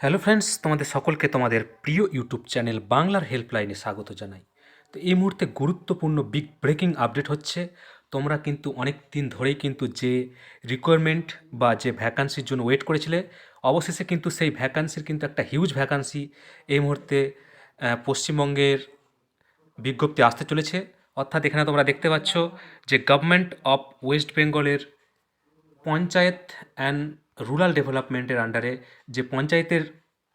Hello friends, তোমাদের সকলকে তোমাদের প্রিয় ইউটিউব চ্যানেল বাংলার হেল্পলাইনে স্বাগত জানাই। তো এই মুহূর্তে গুরুত্বপূর্ণ বিগ ব্রেকিং আপডেট হচ্ছে। তোমরা কিন্তু অনেক দিন ধরেই কিন্তু যে রিকোয়ারমেন্ট বা যে ভ্যাকান্সির জন্য ওয়েট করেছিলে, অবশেষে কিন্তু সেই ভ্যাকান্সির কিন্তু একটা হিউজ ভ্যাকান্সি এই মুহূর্তে পশ্চিমবঙ্গের বিজ্ঞপ্তি আসতে চলেছে। অর্থাৎ এখানে তোমরা দেখতে পাচ্ছ যে গভর্নমেন্ট অফ ওয়েস্ট বেঙ্গলের পঞ্চায়েত অ্যান্ড রুরাল ডেভেলপমেন্টের আন্ডারে যে পঞ্চায়েতের,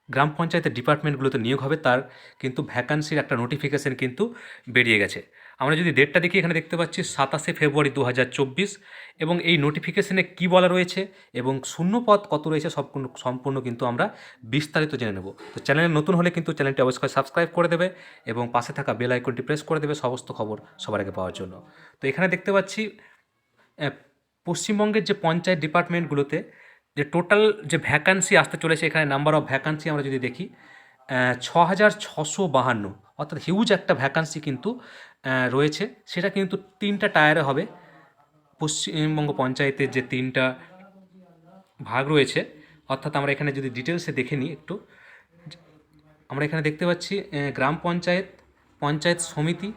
গ্রাম পঞ্চায়েতের ডিপার্টমেন্টগুলোতে নিয়োগ হবে, তার কিন্তু ভ্যাকান্সির একটা নোটিফিকেশান কিন্তু বেরিয়ে গেছে। আমরা যদি ডেটটা দেখি, এখানে দেখতে পাচ্ছি সাতাশে ফেব্রুয়ারি দু হাজার চব্বিশ এবং এই নোটিফিকেশনে কী বলা রয়েছে এবং শূন্য পদ কত রয়েছে সব সম্পূর্ণ কিন্তু আমরা বিস্তারিত জেনে নেব। তো চ্যানেলে নতুন হলে কিন্তু চ্যানেলটি অবশ্যই সাবস্ক্রাইব করে দেবে এবং পাশে থাকা বেল আইকনটি প্রেস করে দেবে সমস্ত খবর সবার আগে পাওয়ার জন্য। তো এখানে দেখতে পাচ্ছি পশ্চিমবঙ্গের যে পঞ্চায়েত ডিপার্টমেন্টগুলোতে যে টোটাল যে ভ্যাকান্সি আসতে চলেছে, এখানে নাম্বার অফ ভ্যাকান্সি আমরা যদি দেখি ছ হাজার ছশো বাহান্ন, অর্থাৎ হিউজ একটা ভ্যাকান্সি কিন্তু রয়েছে। সেটা কিন্তু তিনটা টায়ারে হবে। পশ্চিমবঙ্গ পঞ্চায়েতের যে তিনটা ভাগ রয়েছে, অর্থাৎ আমরা এখানে যদি ডিটেলসে দেখে নিই একটু, আমরা এখানে দেখতে পাচ্ছি গ্রাম পঞ্চায়েত পঞ্চায়েত সমিতি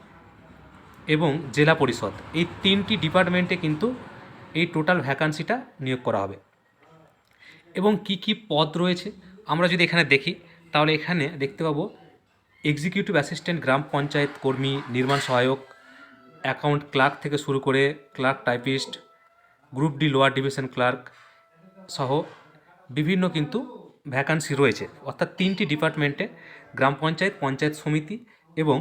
এবং জেলা পরিষদ। এই তিনটি ডিপার্টমেন্টে কিন্তু এই টোটাল ভ্যাকান্সিটা নিয়োগ করা হবে। এবং কি কি পদ রয়েছে, আমরা যদি এখানে দেখি, তাহলে এখানে দেখতে পাবো এক্সিকিউটিভ অ্যাসিস্ট্যান্ট গ্রাম পঞ্চায়েত কর্মী, নির্মাণ সহায়ক অ্যাকাউন্ট ক্লার্ক থেকে শুরু করে clerk typist group D lower division clerk সহ বিভিন্ন কিন্তু ভ্যাকান্সি রয়েছে। অর্থাৎ তিনটি ডিপার্টমেন্টে গ্রাম পঞ্চায়েত পঞ্চায়েত সমিতি এবং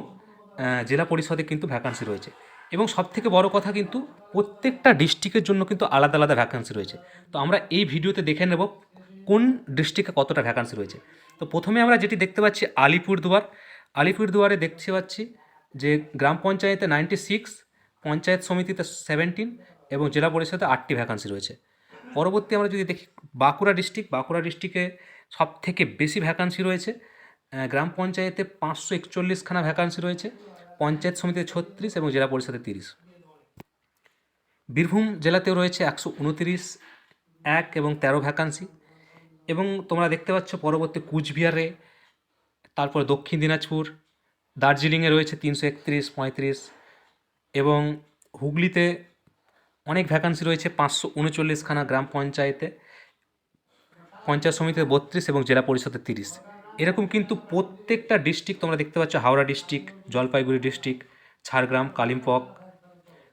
জেলা পরিষদে কিন্তু ভ্যাকান্সি রয়েছে। এবং সবথেকে বড় কথা কিন্তু প্রত্যেকটা ডিস্ট্রিক্টের জন্য কিন্তু আলাদা আলাদা ভ্যাকান্সি রয়েছে। তো আমরা এই ভিডিওতে দেখে নেব কোন ডিস্ট্রিক্টে কতটা ভ্যাকান্সি রয়েছে। তো প্রথমে আমরা যেটি দেখতে পাচ্ছি আলিপুরদুয়ার। আলিপুরদুয়ারে দেখতে পাচ্ছি যে গ্রাম পঞ্চায়েতে নাইনটি সিক্স পঞ্চায়েত সমিতিতে সেভেন্টিন এবং জেলা পরিষদে আটটি ভ্যাকান্সি রয়েছে। পরবর্তী আমরা যদি দেখি বাঁকুড়া ডিস্ট্রিক্ট, বাঁকুড়া ডিস্ট্রিক্টে সব থেকে বেশি ভ্যাকান্সি রয়েছে। গ্রাম পঞ্চায়েতে পাঁচশো একচল্লিশখানা ভ্যাকান্সি রয়েছে। পঞ্চায়েত সমিতিতে ছত্রিশ এবং জেলা পরিষদে তিরিশ। বীরভূম জেলাতেও রয়েছে একশো উনতিরিশ, এক এবং তেরো ভ্যাকান্সি এবং তোমরা দেখতে পাচ্ছ পরবর্তী কুচবিহারে, তারপর দক্ষিণ দিনাজপুর, দার্জিলিংয়ে রয়েছে তিনশো একত্রিশ, পঁয়ত্রিশ এবং হুগলিতে অনেক ভ্যাকান্সি রয়েছে পাঁচশো উনচল্লিশখানা গ্রাম পঞ্চায়েতে, পঞ্চায়েত সমিতিতে বত্রিশ এবং জেলা পরিষদে তিরিশ। এরকম কিন্তু প্রত্যেকটা ডিস্ট্রিক্ট তোমরা দেখতে পাচ্ছ, হাওড়া ডিস্ট্রিক্ট জলপাইগুড়ি ডিস্ট্রিক্ট ঝাড়গ্রাম, কালিম্পং,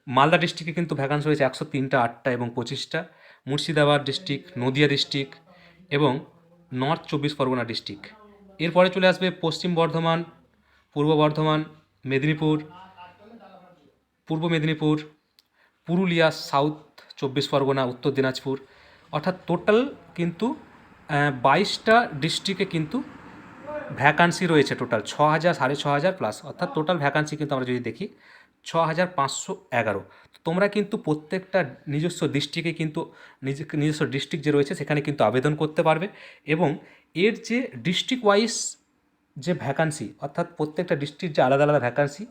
মালদা ডিস্ট্রিক্টে কিন্তু ভ্যাকান্সি রয়েছে একশো তিনটা, আটটা এবং পঁচিশটা, মুর্শিদাবাদ ডিস্ট্রিক্ট নদিয়া ডিস্ট্রিক্ট এবং নর্থ চব্বিশ পরগনা ডিস্ট্রিক্ট এরপরে চলে আসবে পশ্চিম বর্ধমান, পূর্ব বর্ধমান, মেদিনীপুর, পূর্ব মেদিনীপুর, পুরুলিয়া সাউথ চব্বিশ পরগনা, উত্তর দিনাজপুর। অর্থাৎ টোটাল কিন্তু বাইশটা ডিস্ট্রিক্টে কিন্তু ভ্যাকান্সি রয়েছে টোটাল ছ হাজার সাড়ে ছ হাজার প্লাস, অর্থাৎ টোটাল ভ্যাকান্সি কিন্তু আমরা যদি দেখি ছ হাজার পাঁচশো এগারো। তোমরা কিন্তু প্রত্যেকটা নিজস্ব ডিস্ট্রিক্টে কিন্তু, নিজ, নিজস্ব ডিস্ট্রিক্ট যে রয়েছে সেখানে কিন্তু আবেদন করতে পারবে এবং এর যে ডিস্ট্রিক্ট ওয়াইজ যে ভ্যাকান্সি, অর্থাৎ প্রত্যেকটা ডিস্ট্রিক্ট যে আলাদা আলাদা ভ্যাকান্সি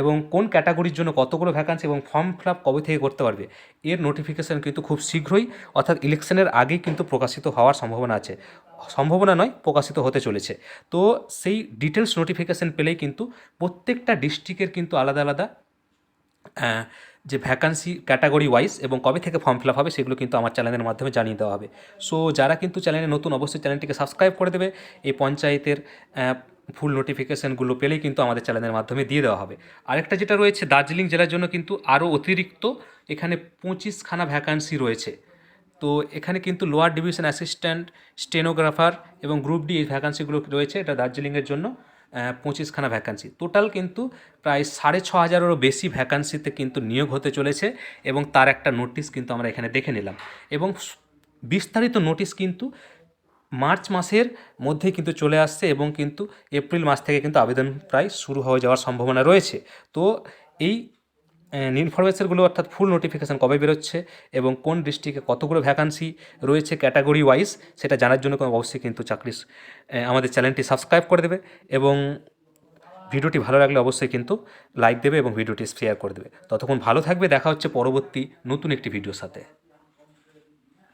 এবং কোন ক্যাটাগরির জন্য কতগুলো ভ্যাকান্সি এবং ফর্ম ফিল আপ কবে থেকে করতে পারবে, এর নোটিফিকেশান কিন্তু খুব শীঘ্রই, অর্থাৎ ইলেকশনের আগেই কিন্তু প্রকাশিত হওয়ার সম্ভাবনা আছে। সম্ভাবনা নয়, প্রকাশিত হতে চলেছে। তো সেই ডিটেলস নোটিফিকেশান পেলেই কিন্তু প্রত্যেকটা ডিস্ট্রিক্টের কিন্তু আলাদা আলাদা যে ভ্যাকান্সি ক্যাটাগরি ওয়াইজ এবং কবে থেকে ফর্ম ফিল আপ হবে সেগুলো কিন্তু আমার চ্যানেলের মাধ্যমে জানিয়ে দেওয়া হবে। সো যারা কিন্তু চ্যানেলে নতুন অবশ্যই চ্যানেলটিকে সাবস্ক্রাইব করে দেবে। এই পঞ্চায়েতের ফুল নোটিফিকেশানগুলো পেলেই কিন্তু আমাদের চ্যানেলের মাধ্যমে দিয়ে দেওয়া হবে। আরেকটা যেটা রয়েছে, দার্জিলিং জেলার জন্য কিন্তু আরও অতিরিক্ত এখানে পঁচিশখানা ভ্যাকান্সি রয়েছে। তো এখানে কিন্তু লোয়ার ডিভিশন অ্যাসিস্ট্যান্ট স্টেনোগ্রাফার এবং গ্রুপ ডি এই ভ্যাকান্সিগুলো রয়েছে এটা দার্জিলিংয়ের জন্য পঁচিশখানা ভ্যাকান্সি টোটাল কিন্তু প্রায় সাড়ে ছ হাজারেরও বেশি ভ্যাকান্সিতে কিন্তু নিয়োগ হতে চলেছে এবং তার একটা নোটিশ কিন্তু আমরা এখানে দেখে নিলাম। এবং বিস্তারিত নোটিশ কিন্তু মার্চ মাসের মধ্যেই কিন্তু চলে আসছে এবং কিন্তু এপ্রিল মাস থেকে কিন্তু আবেদন প্রায় শুরু হয়ে যাওয়ার সম্ভাবনা রয়েছে। তো এই ইনফরমেশনগুলো অর্থাৎ ফুল নোটিফিকেশান কবে বেরোচ্ছে এবং কোন ডিস্ট্রিক্টে কতগুলো ভ্যাকান্সি রয়েছে ক্যাটাগরি ওয়াইজ সেটা জানার জন্য অবশ্যই কিন্তু চাকরি আমাদের চ্যানেলটি সাবস্ক্রাইব করে দেবে এবং ভিডিওটি ভালো লাগলে অবশ্যই কিন্তু লাইক দেবে এবং ভিডিওটি শেয়ার করে দেবে। ততক্ষণ ভালো থাকবে, দেখা হচ্ছে পরবর্তী নতুন একটি ভিডিওর সাথে।